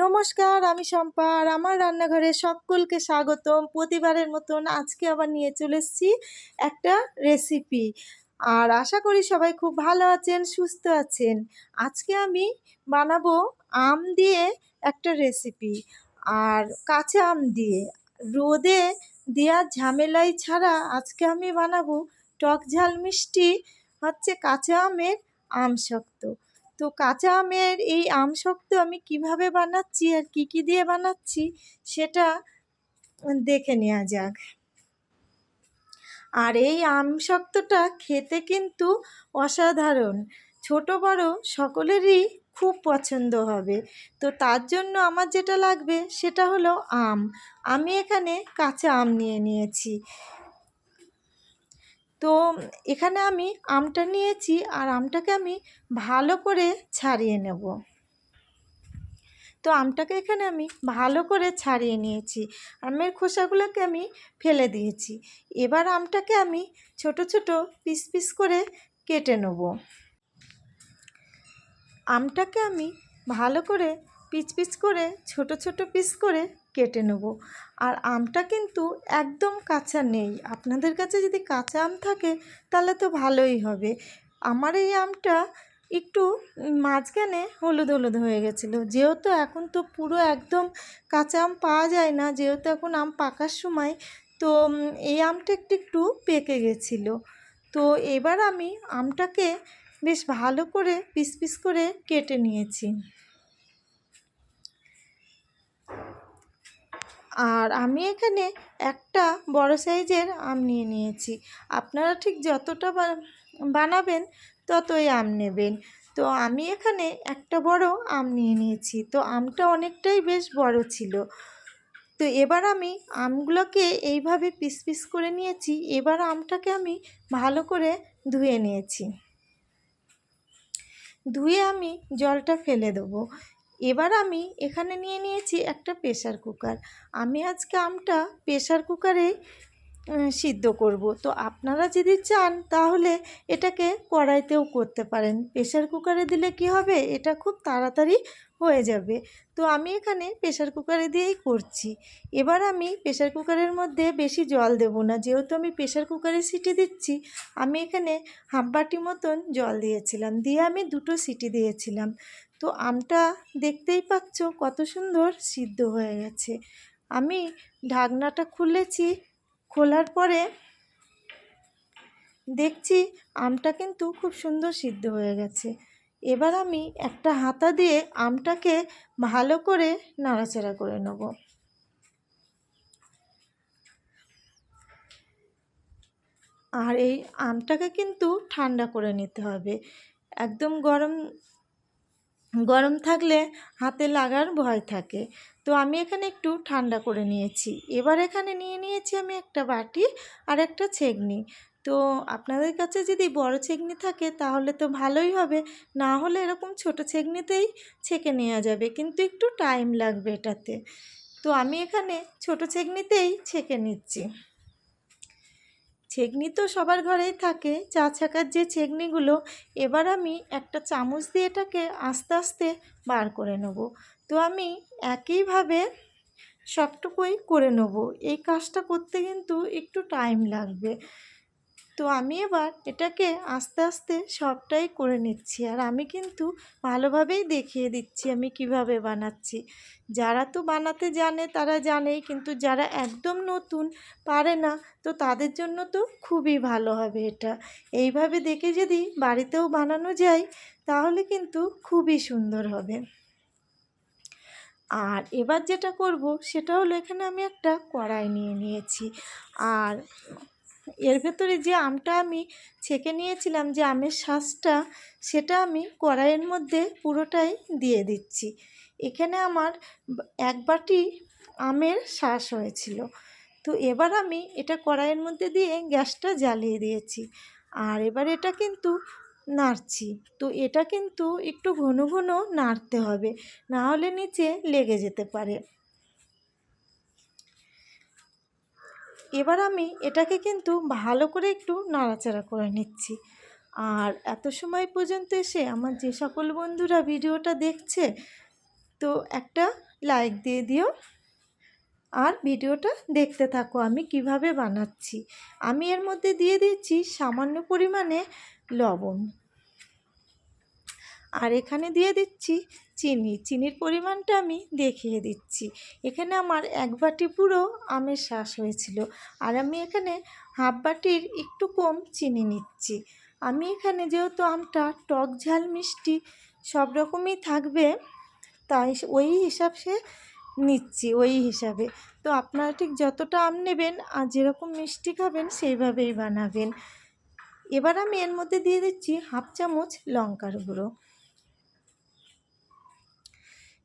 নমস্কার, আমি শম্পা আর আমার রান্নাঘরে সকলকে স্বাগতম। প্রতিবারের মতন আজকে আবার নিয়ে চলে এসেছি একটা রেসিপি আর আশা করি সবাই খুব ভালো আছেন, সুস্থ আছেন। আজকে আমি বানাবো আম দিয়ে একটা রেসিপি আর কাঁচা আম দিয়ে রোদে দেওয়ার ঝামেলাই ছাড়া আজকে আমি বানাবো টক ঝাল মিষ্টি হচ্ছে কাঁচা আমের আম শক্ত তো কাঁচা আমের এই আম শক্ত আমি কীভাবে বানাচ্ছি আর কি কি দিয়ে বানাচ্ছি সেটা দেখে নেওয়া যাক। আর এই আম শক্তটা খেতে কিন্তু অসাধারণ। ছোট, বড় সকলেরই খুব পছন্দ হবে। তো তার জন্য আমার যেটা লাগবে সেটা হলো আম। আমি এখানে কাঁচা আম নিয়ে নিয়েছি। তো এখানে আমি আমটা নিয়েছি আর আমটাকে আমি ভালো করে ছাড়িয়ে নেব। তো আমটাকে এখানে আমি ভালো করে ছাড়িয়ে নিয়েছি। আমের খোসাগুলোকে আমি ফেলে দিয়েছি। এবার আমটাকে আমি ছোট ছোট পিস পিস করে কেটে নেব। আমটাকে আমি ভালো করে পিচ পিচ করে ছোট ছোট পিস করে কেটে নেব। আর আমটা কিন্তু একদম কাঁচা নেই। আপনাদের কাছে যদি কাঁচা আম থাকে, তাহলে তো ভালোই হবে। আমার এই আমটা একটু মাঝখানে হলুদ হলুদ হয়ে গেছিল। যেহেতু এখন তো পুরো একদম কাঁচা আম পাওয়া যায় না, যেহেতু এখন আম পাকার সময়, তো এই আমটা একটু একটু পেকে গেছিল। তো এবার আমি আমটাকে বেশ ভালো করে পিস পিস করে কেটে নিয়েছি। আর আমি এখানে একটা বড় সাইজের আম নিয়ে নিয়েছি। আপনারা ঠিক যতটা বানাবেন ততই আম নেবেন। তো আমি এখানে একটা বড় আম নিয়ে নিয়েছি। তো আমটা অনেকটাই বেশ বড় ছিল। তো এবার আমি আমগুলোকে এইভাবে পিস পিস করে নিয়েছি। এবার আমটাকে আমি ভালো করে ধুয়ে নিয়েছি। ধুয়ে আমি জলটা ফেলে দেবো। এবার আমি এখানে নিয়ে নিয়েছি একটা প্রেশার কুকার আমি আজকে আমটা প্রেশার কুকারে সিদ্ধ করব। তো আপনারা যদি চান তাহলে এটাকে কড়াইতেও করতে পারেন। প্রেশার কুকারে দিলে কি হবে? এটা খুব তাড়াতাড়ি হয়ে যাবে। তো আমি এখানে প্রেশার কুকারে দিয়েই করছি। এবার আমি প্রেশার কুকারের মধ্যে বেশি জল দেব না। যেহেতু আমি প্রেশার কুকারে সিটি দিচ্ছি, আমি এখানে হাফ বাটি মতন জল দিয়েছিলাম। দিয়ে আমি দুটো সিটি দিয়েছিলাম। তো আমটা দেখতেই পাচ্ছ কত সুন্দর সিদ্ধ হয়ে গেছে। আমি ঢাকনাটা খুলেছি, খোলার পরে দেখছি আমটা কিন্তু খুব সুন্দর সিদ্ধ হয়ে গেছে। এবার আমি একটা হাতা দিয়ে আমটাকে ভালো করে নাড়াচাড়া করে নেব। আর এই আমটাকে কিন্তু ঠান্ডা করে নিতে হবে। একদম গরম গরম থাকলে হাতে লাগার ভয় থাকে। তো আমি এখানে একটু ঠান্ডা করে নিয়েছি। এবার এখানে নিয়ে নিয়েছি আমি একটা বাটি আর একটা ছেগনি তো আপনাদের কাছে যদি বড় ছেগনি থাকে তাহলে তো ভালোই হবে। না হলে এরকম ছোট ছেগনিতেই ছেঁকে নেওয়া যাবে। কিন্তু একটু টাইম লাগবে এটাতে। তো আমি এখানে ছোট ছেগনিতেই ছেঁকে নিচ্ছি। ছেগনি তো সবার ঘরেই থাকে। চা ছাকার যে ছেগনিগুলো এবার আমি একটা চামচ দিয়ে এটাকে আস্তে আস্তে বার করে নেব। তো আমি একইভাবে সবটুকুই করে নেব। এই কাজটা করতে কিন্তু একটু টাইম লাগবে। তো আমি এবার এটাকে আস্তে আস্তে সবটাই করে নিচ্ছি। আর আমি কিন্তু ভালোভাবেই দেখিয়ে দিচ্ছি আমি কীভাবে বানাচ্ছি। যারা তো বানাতে জানে তারা জানেই, কিন্তু যারা একদম নতুন পারে না, তো তাদের জন্য তো খুবই ভালো হবে এটা। এইভাবে দেখে যদি বাড়িতেও বানানো যায়, তাহলে কিন্তু খুবই সুন্দর হবে। আর এবার যেটা করব, সেটা হলো এখানে আমি একটা কড়াই নিয়ে নিয়েছি। আর এর ভেতরে যে আমটা আমি ছেঁকে নিয়েছিলাম যে আমের শ্বাসটা সেটা আমি কড়াইয়ের মধ্যে পুরোটাই দিয়ে দিচ্ছি। এখানে আমার এক বাটি আমের শ্বাস হয়েছিল। তো এবার আমি এটা কড়াইয়ের মধ্যে দিয়ে গ্যাসটা জ্বালিয়ে দিয়েছি। আর এবার এটা কিন্তু নাড়ছি। তো এটা কিন্তু একটু ঘন ঘন নাড়তে হবে, না হলে নিচে লেগে যেতে পারে। এবার আমি এটাকে কিন্তু ভালো করে একটু নাড়াচাড়া করে নিচ্ছি। আর এত সময় পর্যন্ত এসে আমার যে সকল বন্ধুরা ভিডিওটা দেখছে, তো একটা লাইক দিয়ে দিও। আর ভিডিওটা দেখতে থাকো, আমি কীভাবে বানাচ্ছি। আমি এর মধ্যে দিয়ে দিচ্ছি সামান্য পরিমাণে লবণ। আর এখানে দিয়ে দিচ্ছি চিনি। চিনির পরিমাণটা আমি দেখিয়ে দিচ্ছি। এখানে আমার এক বাটি পুরো আমের শ্বাস হয়েছিল আর আমি এখানে হাফ বাটির একটু কম চিনি নিচ্ছি। আমি এখানে যেহেতু আমটা টক ঝাল মিষ্টি সব রকমই থাকবে, তাই ওই হিসাবে নিচ্ছি, ওই হিসাবে। তো আপনারা ঠিক যতটা আম নেবেন আর যেরকম মিষ্টি খাবেন সেইভাবেই বানাবেন। এবার আমি এর মধ্যে দিয়ে দিচ্ছি হাফ চামচ লঙ্কার গুঁড়ো।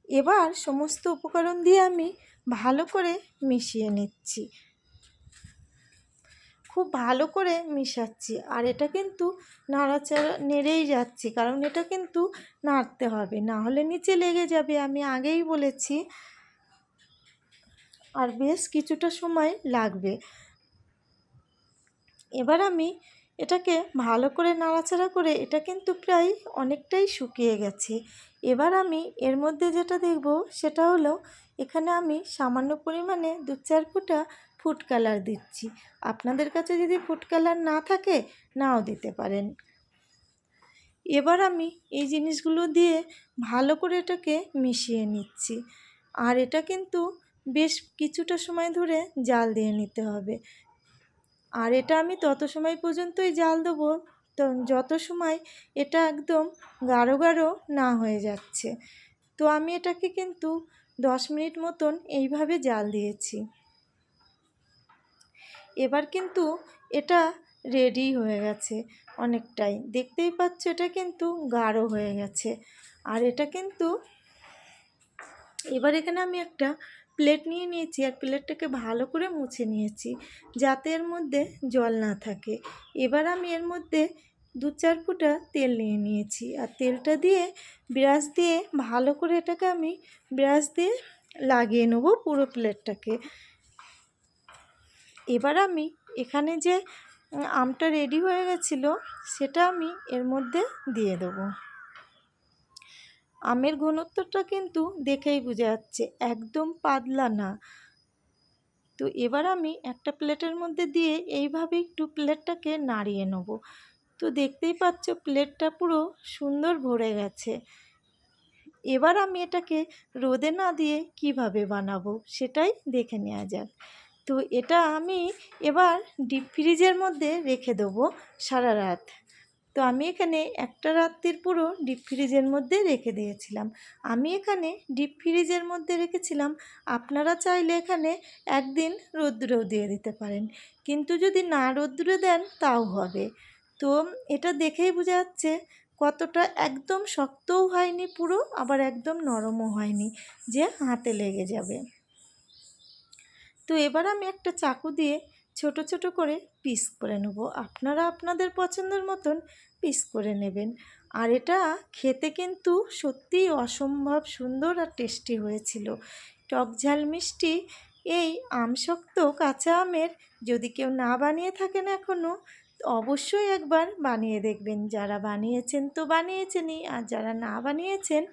এবার সমস্ত উপকরণ দিয়ে আমি ভালো করে মিশিয়ে নিচ্ছি। খুব ভালো করে মিশাচ্ছি। আর এটা কিন্তু নাড়াচাড়া নেড়েই যাচ্ছি, কারণ এটা কিন্তু নাড়তে হবে, না হলে নিচে লেগে যাবে। আমি আগেই বলেছি, আর বেশ কিছুটা সময় লাগবে। এবার আমি এটাকে ভালো করে নাড়াচাড়া করে এটা কিন্তু প্রায় অনেকটাই শুকিয়ে গেছে। এবার আমি এর মধ্যে যেটা দেখব সেটা হলো এখানে আমি সামান্য পরিমাণে দু চার ফুটা ফুড কালার দিচ্ছি। আপনাদের কাছে যদি ফুড কালার না থাকে নাও দিতে পারেন। এবার আমি এই জিনিসগুলো দিয়ে ভালো করে এটাকে মিশিয়ে নিচ্ছি। আর এটা কিন্তু বেশ কিছুটা সময় ধরে জাল দিয়ে নিতে হবে। আর এটা আমি তত সময় পর্যন্তই জাল দেবো। তো যত সময় এটা একদম গাঢ় গাঢ় না হয়ে যাচ্ছে। তো আমি এটাকে কিন্তু দশ মিনিট মতন এইভাবে জাল দিয়েছি। এবার কিন্তু এটা রেডি হয়ে গেছে অনেকটাই। দেখতেই পাচ্ছ এটা কিন্তু গাঢ় হয়ে গেছে। আর এটা কিন্তু এবার এখানে আমি একটা প্লেট নিয়ে নিয়েছি আর প্লেটটাকে ভালো করে মুছে নিয়েছি যাতে এর মধ্যে জল না থাকে। এবার আমি এর মধ্যে দু চার ফুটা তেল নিয়ে নিয়েছি আর তেলটা দিয়ে ব্রাশ দিয়ে ভালো করে এটাকে আমি ব্রাশ দিয়ে লাগিয়ে নেব পুরো প্লেটটাকে এবার আমি এখানে যে আমটা রেডি হয়ে গেছিল সেটা আমি এর মধ্যে দিয়ে দেবো। আমের ঘনত্বটা কিন্তু দেখেই বোঝা যাচ্ছে, একদম পাতলা না। তো এবার আমি একটা প্লেটের মধ্যে দিয়ে এইভাবে একটু প্লেটটাকে নাড়িয়ে নেব। তো দেখতেই পাচ্ছ প্লেটটা পুরো সুন্দর ভরে গেছে। এবার আমি এটাকে রোদে না দিয়ে কীভাবে বানাবো সেটাই দেখে নেওয়া যাক। তো এটা আমি এবার ডিপ ফ্রিজের মধ্যে রেখে দেবো সারা রাত। তো আমি এখানে একটা রাত্রির পুরো ডিপ ফ্রিজের মধ্যে রেখে দিয়েছিলাম। আমি এখানে ডিপ ফ্রিজের মধ্যে রেখেছিলাম, আপনারা চাইলে এখানে একদিন রৌদ্রেও দিয়ে দিতে পারেন। কিন্তু যদি না রৌদ্রে দেন, তাও হবে। তো এটা দেখেই বোঝা যাচ্ছে, কতটা একদম শক্তও হয়নি পুরো, আবার একদম নরমও হয়নি, যে হাতে লেগে যাবে। তো এবার আমি একটা চাকু দিয়ে ছোট ছোট করে পিস করে নেব। আপনারা আপনাদের পছন্দের মতন পিস করে নেবেন। আর এটা খেতে কিন্তু সত্যিই অসম্ভব সুন্দর আর টেস্টি হয়েছিল। টক ঝাল মিষ্টি, এই আমশক্ত কাঁচা আমের যদি কেউ না বানিয়ে থাকেন এখনও অবশ্যই একবার বানিয়ে দেখবেন। যারা বানিয়েছেন তো বানিয়েছেনই, আর যারা না বানিয়েছেন,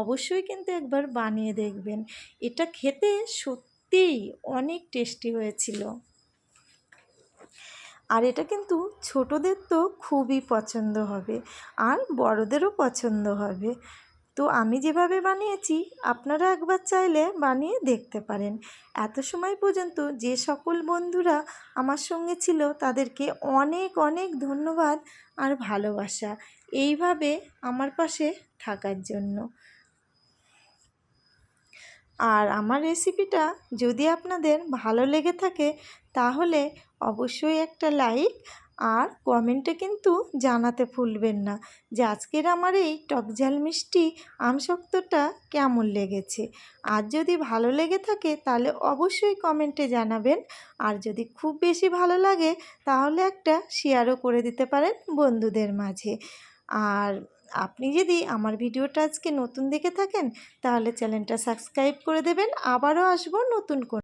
অবশ্যই কিন্তু একবার বানিয়ে দেখবেন। এটা খেতে সত্যিই অনেক টেস্টি হয়েছিল। আর এটা কিন্তু ছোটদের তো খুবই পছন্দ হবে আর বড়দেরও পছন্দ হবে। তো আমি যেভাবে বানিয়েছি, আপনারা একবার চাইলে বানিয়ে দেখতে পারেন। এত সময় পর্যন্ত যে সকল বন্ধুরা আমার সঙ্গে ছিল, তাদেরকে অনেক অনেক ধন্যবাদ আর ভালোবাসা। এইভাবে আমার পাশে থাকার জন্য। আর আমার রেসিপিটা যদি আপনাদের ভালো লেগে থাকে, তাহলে অবশ্যই একটা লাইক আর কমেন্টে কিন্তু জানাতে ভুলবেন না। যে আজকের আমার এই টকঝাল মিষ্টি আমশক্তটা কেমন লেগেছে? আর যদি ভালো লেগে থাকে তাহলে অবশ্যই কমেন্টে জানাবেন। আর যদি খুব বেশি ভালো লাগে তাহলে একটা শেয়ারও করে দিতে পারেন বন্ধুদের মাঝে। আর আপনি যদি আমার ভিডিওটা আজকে নতুন দেখে থাকেন তাহলে চ্যানেলটা সাবস্ক্রাইব করে দেবেন। আবারও আসব নতুন করে